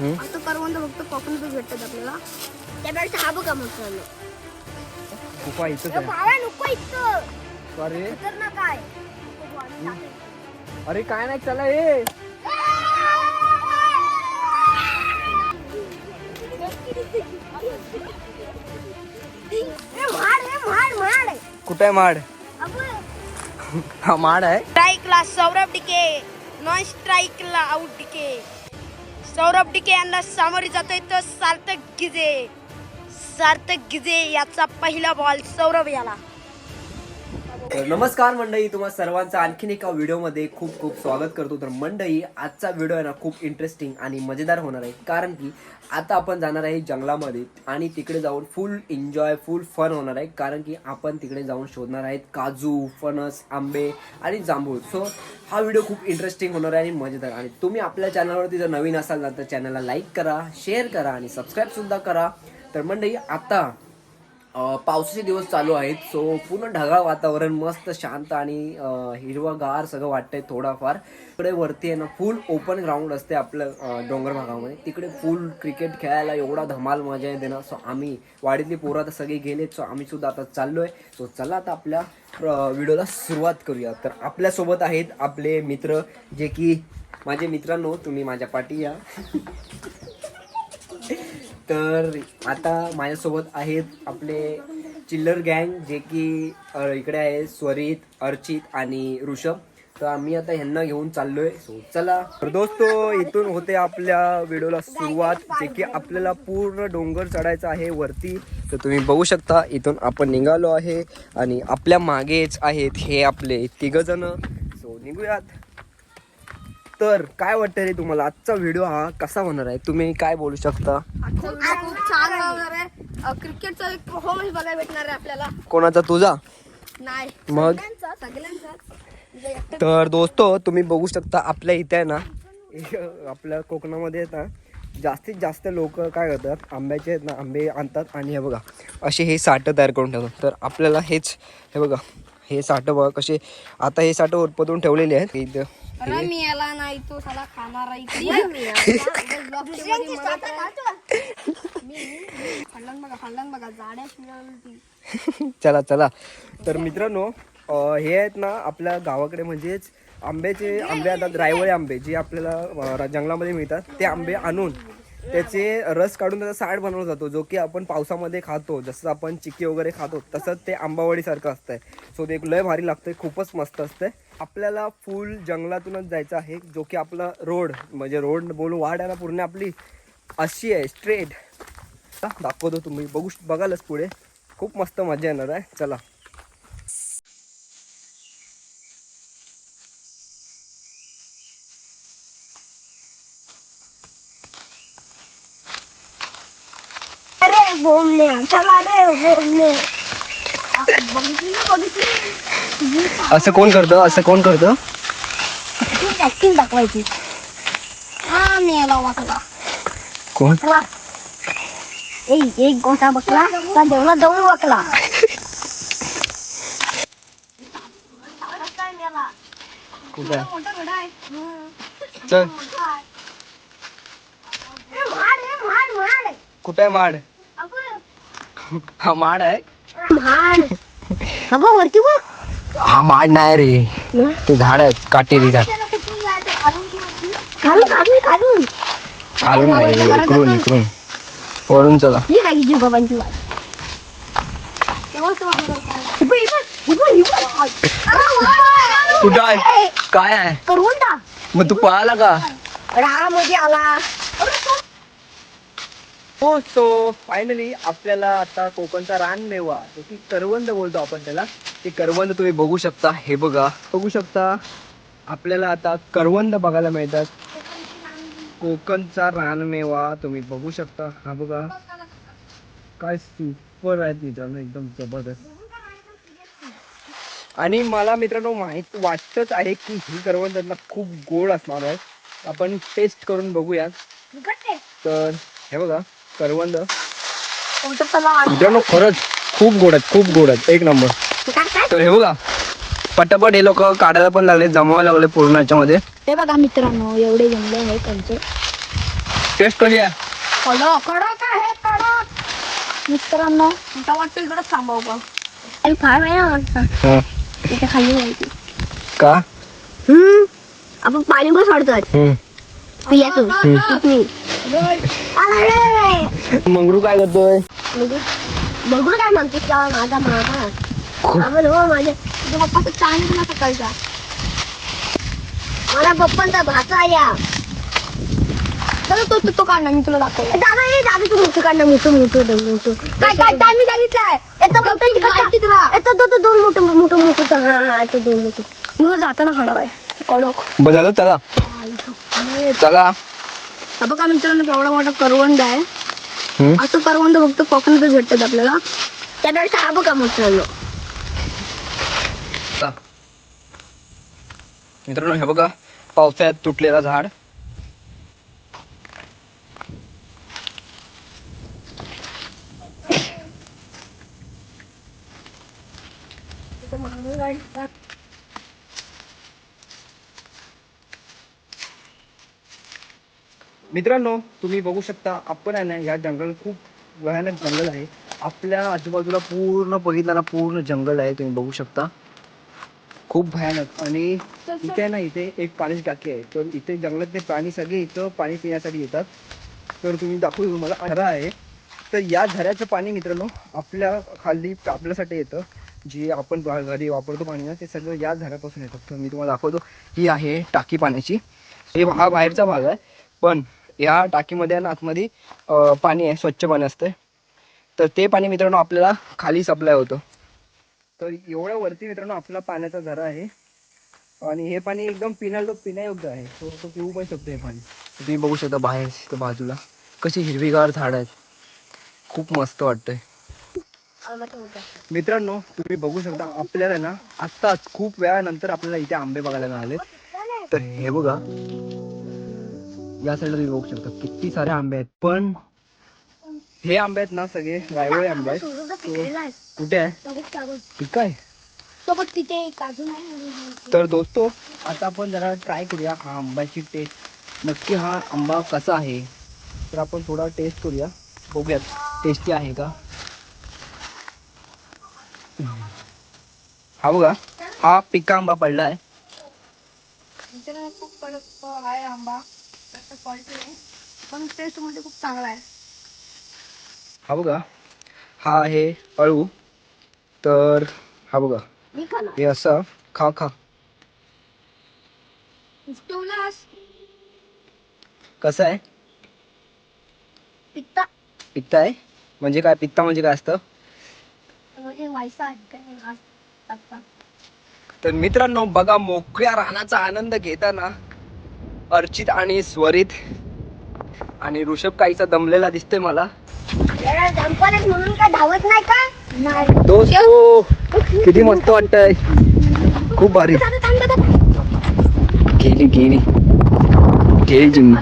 आता करवंद फक्त कोकणातच भेटतात आपल्याला. त्यापेक्षा हा बघा इथंच आहे. भावा नको इथं. अरे. खतरनाक आहे. अरे काय नाही चला म्हाड कुठे आहे माड. हा माड आहे. स्ट्राईकला सौरभ डिके नॉन स्ट्राईकला आउट डिके सौरभ डिके यांना सामोरे जातोय तो सार्थक गिजे सार्थक गिजे याचा पहिला बॉल सौरभ याला. तर नमस्कार मंडळी तुम्हा सर्वांचं आणखीन एका व्हिडिओमध्ये खूप खूप स्वागत करतो. तर मंडळी आजचा व्हिडिओ आहे ना खूप इंटरेस्टिंग आणि मजेदार होणार आहे. कारण की आता आपण जाणार आहे जंगलामध्ये आणि तिकडे जाऊन फुल एन्जॉय फुल फन होणार आहे. कारण की आपण तिकडे जाऊन शोधणार आहेत काजू फणस आंबे आणि जांभूळ. सो हा व्हिडिओ खूप इंटरेस्टिंग होणार आहे आणि मजेदार. आणि तुम्ही आपल्या चॅनलवरती जर नवीन असाल ना तर चॅनलला लाईक करा शेअर करा आणि सबस्क्राईबसुद्धा करा. तर मंडळी आता पावसाचे दिवस चालू आहेत सो पूर्ण ढगाळ वातावरण मस्त शांत आणि हिरवागार हिरवंगार सगळं वाटतंय थोडाफार. इकडे वरती आहे ना फुल ओपन ग्राउंड असते आपलं डोंगर भागामध्ये. तिकडे फुल क्रिकेट खेळायला एवढा धमाल मजा येते ना सो आम्ही वाडीतली पोरं आता सगळी गेलेत सो आम्ही सुद्धा आता आहे सो चला आता आपल्या व्हिडिओला सुरुवात करूया. तर आपल्यासोबत आहेत आपले मित्र जे की माझे मित्रांनो तुम्ही माझ्या पाठी या. तर आता माझ्यासोबत आहेत आपले चिल्लर गँग जे की इकडे आहे स्वरित अर्चित आणि ऋषभ. तर आम्ही आता ह्यांना घेऊन चाललोय. सो चला. तर दोस्तो इथून होते आपल्या व्हिडिओला सुरुवात जे की आपल्याला पूर्ण डोंगर चढायचं आहे वरती. तर तुम्ही बघू शकता इथून आपण निघालो आहे आणि आपल्या मागेच आहेत हे आपले तिघ जण सो निघूयात. तर काय वाटतं रे तुम्हाला? आजचा व्हिडिओ हा कसा होणार आहे? तुम्ही काय बोलू शकता? आजचा व्हिडिओ खूप छान होणार आहे. क्रिकेटचा एक परफॉर्मन्स बघायला भेटणार आहे आपल्याला. कोणाचा? तुझा? नाही. मग? सगळ्यांचा म्हणजे तर दोस्तो तुम्ही बघू शकता आपल्या इथे आहे ना आपल्या कोकणामध्ये ना जास्तीत जास्त लोक काय करतात? आंब्याचे आहेत ना आंबे आणतात आणि हे बघा असे हे साठं तयार करून ठेवतात. तर आपल्याला हेच हे बघा हे साठं बघा कसे आता हे साठं उरपतून ठेवलेले आहेत. इथं अरे मी याला नाही तो साला खाणार चला चला. तर मित्रांनो हे आहेत ना आपल्या गावाकडे म्हणजेच आंब्याचे आंबे आता रायवळे आंबे जे आपल्याला जंगलामध्ये मिळतात ते आंबे आणून त्याचे रस काढून त्याचा साठ बनवला जातो जो की आपण पावसामध्ये खातो. जसं आपण चिक्की वगैरे खातो तसंच ते आंबावडीसारखं असतंय. सो ते एक लय भारी लागतंय खूपच मस्त असतंय. आपल्याला फुल जंगलातूनच जायचं आहे जो की आपला रोड म्हणजे रोड बोलू वाढ आहे ना पूर्ण आपली अशी आहे स्ट्रेट दाखवतो तुम्ही बघू बघालच पुढे. खूप मस्त मजा येणार आहे. चला अरे बोलणे चला रे बोलणे बघितली ना बघितली असं कोण करतं? असं कोण करतं? ऍक्टिंग दाखवायची हा मी वाचला कोण? ए एक गोसा बकला का जेवणा जाऊन वाकला कुठं माड? हा माड आहे. वरती बघ. हा माड नाही रे. ते झाड आहे काटेरी झाड. खालून खालून खालून. चालून नाही इकडून इकडून. वरून चला. ही काय जीव बाबांची वाट? कुठं आहे? काय आहे? करून टाक. मग तू पळाला का? रामध्ये आला. हो सो फायनली आपल्याला आता कोकणचा रानमेवा जो की करवंद बोलतो आपण त्याला ते करवंद तुम्ही बघू शकता हे बघा. बघू शकता आपल्याला आता करवंद बघायला मिळतात. कोकणचा रानमेवा तुम्ही बघू शकता. हा बघा. काय सुपर आहे तिथं एकदम जबरदस्त. आणि मला मित्रांनो माहीत वाटतच आहे की ही करवंद ना खूप गोड असणार आहे. आपण टेस्ट करून बघूयात. तर हे बघा. करवंद. मित्रांनो खरंच खूप गोड आहेत खूप गोड आहेत. एक नंबर. तर हे बघा पटापट हे लोक काढायला पण लागले जमावायला लागले पूर्ण याच्यामध्ये. हे बघा मित्रांनो एवढे जमले आहे त्यांचे टेस्ट करूया कडक कडक आहे कडक. मित्रांनो तुमचा वाटतं इकडे थांबव का? आणि फार वेळा वाटतं इथे खाली जायची. का? हम्म. आपण पाणी पण सोडतोय. पियातून पिकनिक मंगरू काय करतोय? बघू काय म्हणते माझा मामा. हो माझ्या तुझ्या पप्पाचा चांगला सकाळचा. मला पप्पांचा भाचा या चला तो तो- तो काढणार मी तुला दाखव दादा हे दादा तू मोठं काढणार मोठं मोठं मोठं. काय काय काय मी सांगितलंय? मोठं तो तो दोन मोठं मोठं मोठं हा हा येतं दोन मोठं. मला जाताना खाणार आहे. कडक बघायला चला. चला. हा बघा मित्रांनो केवढा मोठा करवंद आहे. असं करवंद फक्त कोकणातच भेटतात आपल्याला. त्यापेक्षा हा बघा मित्रांनो. मित्रांनो हे बघा पावसाळ्यात तुटलेला झाड. मित्रांनो तुम्ही बघू शकता आपण आहे ना या जंगल खूप भयानक जंगल आहे. आपल्या आजूबाजूला पूर्ण बघितलं पूर्ण जंगल आहे तुम्ही बघू शकता. खूप भयानक. आणि इथे आहे ना इथे एक पाण्याची टाकी आहे. तर इथे जंगलातले प्राणी सगळे इथं पाणी पिण्यासाठी येतात. तर तुम्ही दाखवू तुम्हाला झरा आहे. तर या झऱ्याचं पाणी मित्रांनो आपल्या खाली आपल्यासाठी येतं. जे आपण घरी वापरतो पाणी ना ते सगळं या झऱ्यापासून येतं. तर मी तुम्हाला दाखवतो ही आहे टाकी पाण्याची. हे हा बाहेरचा भाग आहे. पण या टाकीमध्ये आणि आतमध्ये पाणी आहे स्वच्छ पाणी असतंय. तर ते पाणी मित्रांनो आपल्याला खाली सप्लाय होतं. तर एवढ्या वरती मित्रांनो आपला पाण्याचा झरा आहे. आणि हे पाणी एकदम पिण्याला पिण्यायोग्य आहे. तो तो पिऊ पण शकतो हे पाणी. तुम्ही बघू शकता बाहेर तिथं बाजूला. कशी हिरवीगार झाड आहेत. खूप मस्त वाटतंय. मित्रांनो तुम्ही बघू शकता आपल्याला ना आत्ताच खूप वेळानंतर आपल्याला इथे आंबे बघायला मिळाले तर हे बघा. या साईडला तुम्ही बघू शकता. किती सारे आंबे आहेत. पण हे आंबे आहेत ना सगळे रायवळे आंबे आहेत. कुठे आहे? ठीक आहे. तर दोस्तो आता आपण जरा ट्राय करूया हा आंब्याची टेस्ट नक्की हा आंबा कसा आहे? तर आपण थोडा टेस्ट करूया. बघूयात टेस्टी आहे का? हा बघा हा पिका आंबा पडला आहे आंबा. क्वालिटी आहे पण टेस्टमध्ये खूप चांगला आहे हा बघा. हा आहे अळू. तर हा बघा. मी खाणार हे असं खा खा. ठेवलास कसं आहे? पित्ता. पित्ता आहे? म्हणजे काय? पित्ता म्हणजे काय असतं? व्हायचा आहे काय घास टाकता. तर मित्रांनो बघा मोकळ्या रानाचा आनंद घेताना अर्चित आणि स्वरित आणि ऋषभ काहीचा दमलेला दिसतोय मला. म्हणून धावत नाही का? दोस्तो किती मस्त वाटतंय. खूप भारी. गेली गेली. गेली.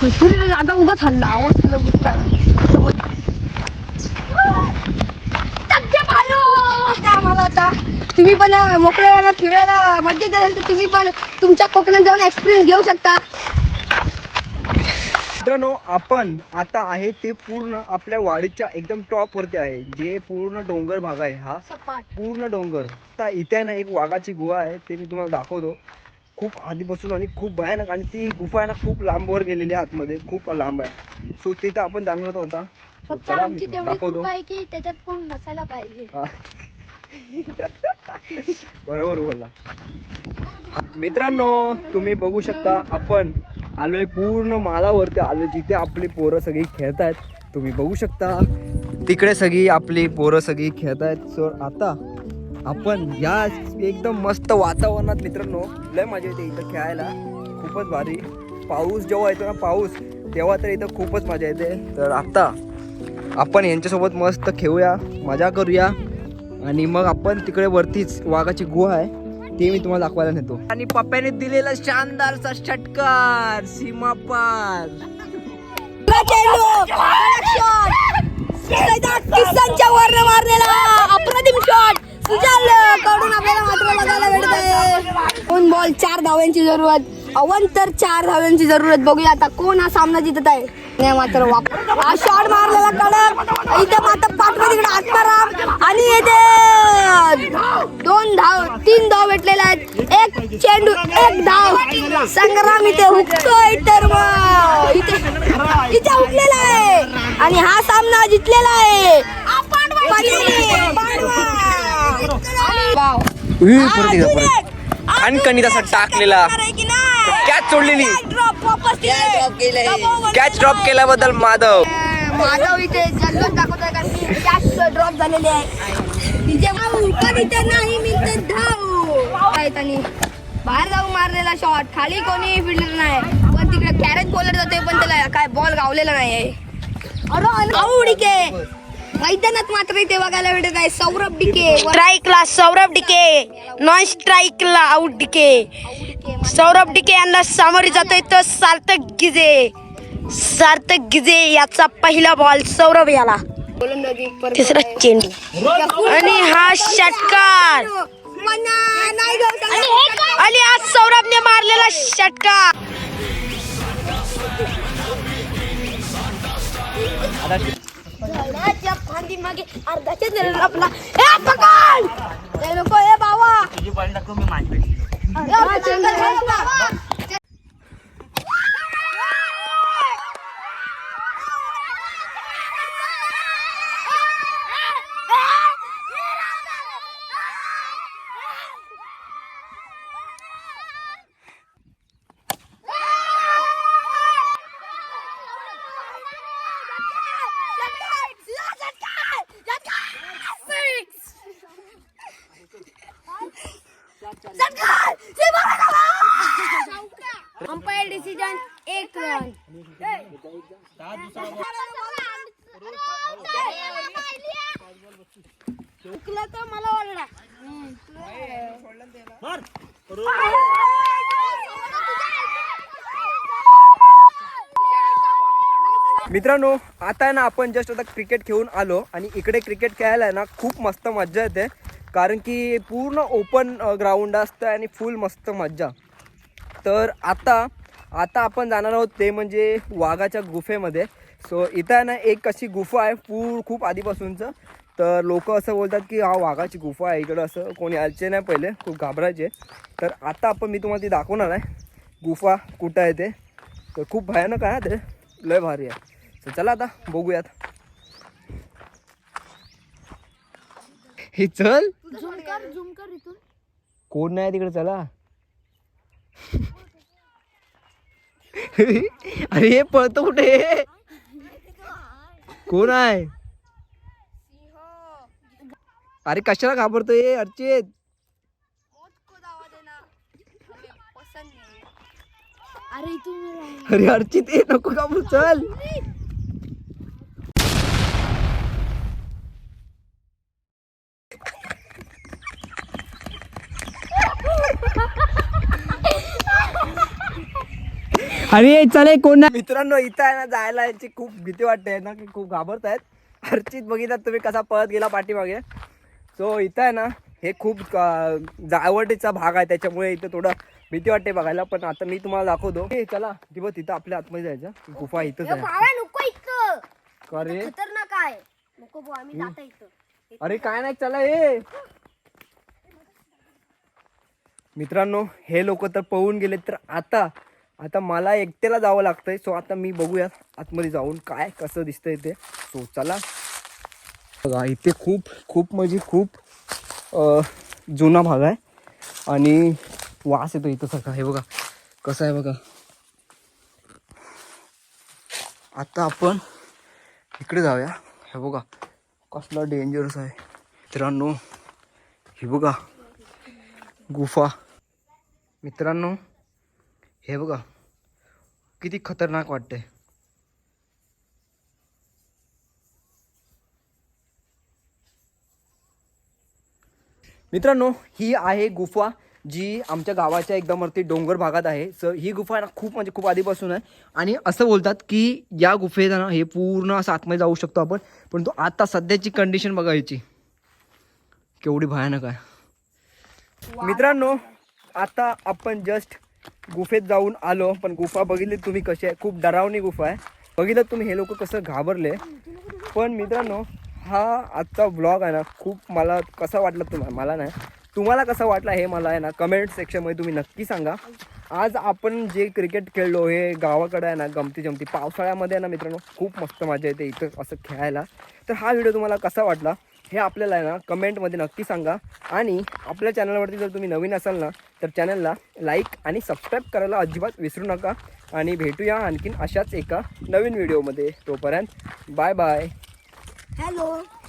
खिचडी आता उगाच हल्ला. आवाज आता तुम्ही पण मोकळ्या वेळात फिरायला मजा येत असेल तर तुम्ही पण तुमच्या कोकणात जाऊन एक्सपिरियन्स घेऊ शकता. मित्रांनो आपण आता आहे ते पूर्ण आपल्या वाडीच्या एकदम टॉप वरती आहे जे पूर्ण डोंगर भाग आहे हा. पूर्ण डोंगर. आता इथे ना एक वाघाची गुहा आहे ते मी तुम्हाला दाखवतो. खूप आधीपासून आणि खूप भयानक आणि ती गुफा आहे ना खूप लांबवर गेलेली आहे आतमध्ये. खूप लांब आहे. सो तिथं आपण जाणार होता. दाखवतो. त्याच्यात कोण नसायला पाहिजे. बरोबर बोलला. मित्रांनो तुम्ही बघू शकता आपण आलोय पूर्ण मालावरती. आलोय जिथे आपली पोरं सगळी खेळतायत. तुम्ही बघू शकता तिकडे सगळी आपली पोरं सगळी खेळतायत. सो आता आपण या एकदम मस्त वातावरणात मित्रांनो लय मजा येते इथं खेळायला. खूपच भारी. पाऊस जेव्हा येतो ना पाऊस तेव्हा तर इथं खूपच मजा येते. तर आता आपण यांच्यासोबत मस्त खेळूया मजा करूया. आणि मग आपण तिकडे वरतीच वाघाची गुहा आहे ते मी तुम्हाला दाखवायला नेतो आणि पप्प्याने दिलेला शानदारचा षटकार सीमा पारकडून आपल्याला मात्र बघायला भेटत आहे दोन बॉल चार धावांची जरूरत अवंतर चार धाव्यांची जरूरत. बघूया आता कोण हा सामना जिंकत आहे. नाही मात्र हा शॉट मारलेला कडक. इथे मात्र पाठवा तिकडे आत्माराम आणि इथे दोन धाव तीन धाव भेटलेले आहेत. एक चेंडू एक धाव. संग्राम इथे हुकतोय तर मग. इथे इथे हुकलेला आहे. आणि हा सामना जिंकलेला आहे. आणि कणी तसा टाकलेला कॅच सोडलेली कॅच ड्रॉप केल्याबद्दल माधव. माधव इथे जल्लोष दाखवतोय कारण की? कॅच ड्रॉप झालेले आहे तिचे भाऊ पण इथे नाही मिळते धाव. आहेत आणि बाहेर जाऊन मारलेला शॉट खाली कोणी फिल्डर नाही. पण तिकडे कॅरेज बॉलर जातोय पण त्याला काय बॉल गावलेला नाही आहे आवडिके मैदानात मात्र इथे बघायला भेटत आहे सौरभ डिके स्ट्राईकला सौरभ डिके नॉन स्ट्राईकला आउट डिके सौरभ डिके यांना सामोरे जातोय तो सार्थक गिजे. सार्थक गिजे याचा पहिला बॉल सौरभ याला. तिसरा चेंडू. आणि हा षटकार. आणि आज सौरभने मारलेला षटकार. झाडाच्या फांदीमागे अर्धाच्या जरा आपला ए पकड ए नको ए बाबा. अरे, जंगल आहे बाबा. अंपायर मित्रांनो आता आहे ना आपण जस्ट आता क्रिकेट खेळून आलो आणि इकडे क्रिकेट खेळायला आहे ना खूप मस्त मज्जा येते. कारण की पूर्ण ओपन ग्राउंड असतं आणि फुल मस्त मज्जा. तर आता आता आपण जाणार आहोत ते म्हणजे वाघाच्या गुफेमध्ये. सो इथं आहे ना एक अशी गुफा आहे पूर खूप आधीपासूनचं. तर लोक असं बोलतात की हा वाघाची गुफा आहे इकडं. असं कोणी यायचे नाही पहिले खूप घाबरायचे. तर आता आपण मी तुम्हाला ती दाखवणार आहे. गुफा कुठं आहे ते? तर खूप भयानक आहे ते. लय भारी आहे. तर चला आता बघूयात. हे चल. कोण नाही तिकडे चला. अरे हे पळतो कुठे? कोण आहे? अरे कशाला घाबरतोय? अर्चित. अरे अरे अर्चित ये नको घाबरू चल. अरे चले कोण मित्रांनो इथं आहे ना जायला याची खूप भीती वाटते ना की खूप घाबरत आहेत अर्चित बघितलात तुम्ही कसा पळत गेला पाठीमागे? सो इथं आहे ना हे खूप जावटीचा भाग आहे त्याच्यामुळे इथं थोडं भीती वाटते बघायला पण आता मी तुम्हाला दाखवतो. ए, चला ती बघ तिथं आपल्या आतमध्ये जायचं. गुफा इथंच आहे. इथं. का रे? खतरनाक आहे. नको भाऊ आम्ही जाता इथं. अरे काय नाही चला ए. मित्रांनो हे लोक तर पळून गेले तर आता आता मला एकट्याला जावं लागतंय. सो आता मी बघूयात आतमध्ये जाऊन काय कसं दिसतंय ते. सो चला. बघा इथे खूप खूप म्हणजे खूप जुना भाग आहे. आणि वास येतो इथं सगळा हे बघा कसं आहे बघा. आता आपण इकडे जाऊया. हे बघा कसला डेंजरस आहे. मित्रांनो हे बघा गुफा. मित्रांनो हे बघा किती खतरनाक वाटते मित्रांनो ही आहे गुफा जी आमच्या गावाच्या एकदम वरती डोंगर भागात आहे. सर ही गुफा ना खूप म्हणजे खूप आधीपासून आहे. आणि असं बोलतात की या गुफेत ना हे पूर्ण असं आतमध्ये जाऊ शकतो आपण. पण तो आता सध्याची कंडिशन बघा याची केवढी भयानक आहे. मित्रांनो आता आपण जस्ट गुफेत जाऊन आलो. पण गुफा बघितली तुम्ही कशी आहे? खूप डरावणी गुफा आहे. बघितलं तुम्ही हे लोक कसं घाबरले. पण मित्रांनो हा आजचा ब्लॉग आहे ना खूप मला कसा वाटला तुम्हाला मला नाही. तुम्हाला कसा वाटला हे मला आहे ना कमेंट सेक्शनमध्ये तुम्ही नक्की सांगा. आज आपण जे क्रिकेट खेळलो हे गावाकडे आहे ना गमती जमती. पावसाळ्यामध्ये आहे ना मित्रांनो खूप मस्त मजा येते इथं असं खेळायला. तर हा व्हिडिओ तुम्हाला कसा वाटला हे आपल्याला आहे ना कमेंटमध्ये नक्की सांगा. आणि आपल्या चॅनलवरती जर तुम्ही नवीन असाल ना तर चॅनलला लाईक आणि सबस्क्राईब करायला अजिबात विसरू नका. आणि भेटूया आणखीन अशाच एका नवीन व्हिडिओमध्ये तोपर्यंत बाय बाय 加油！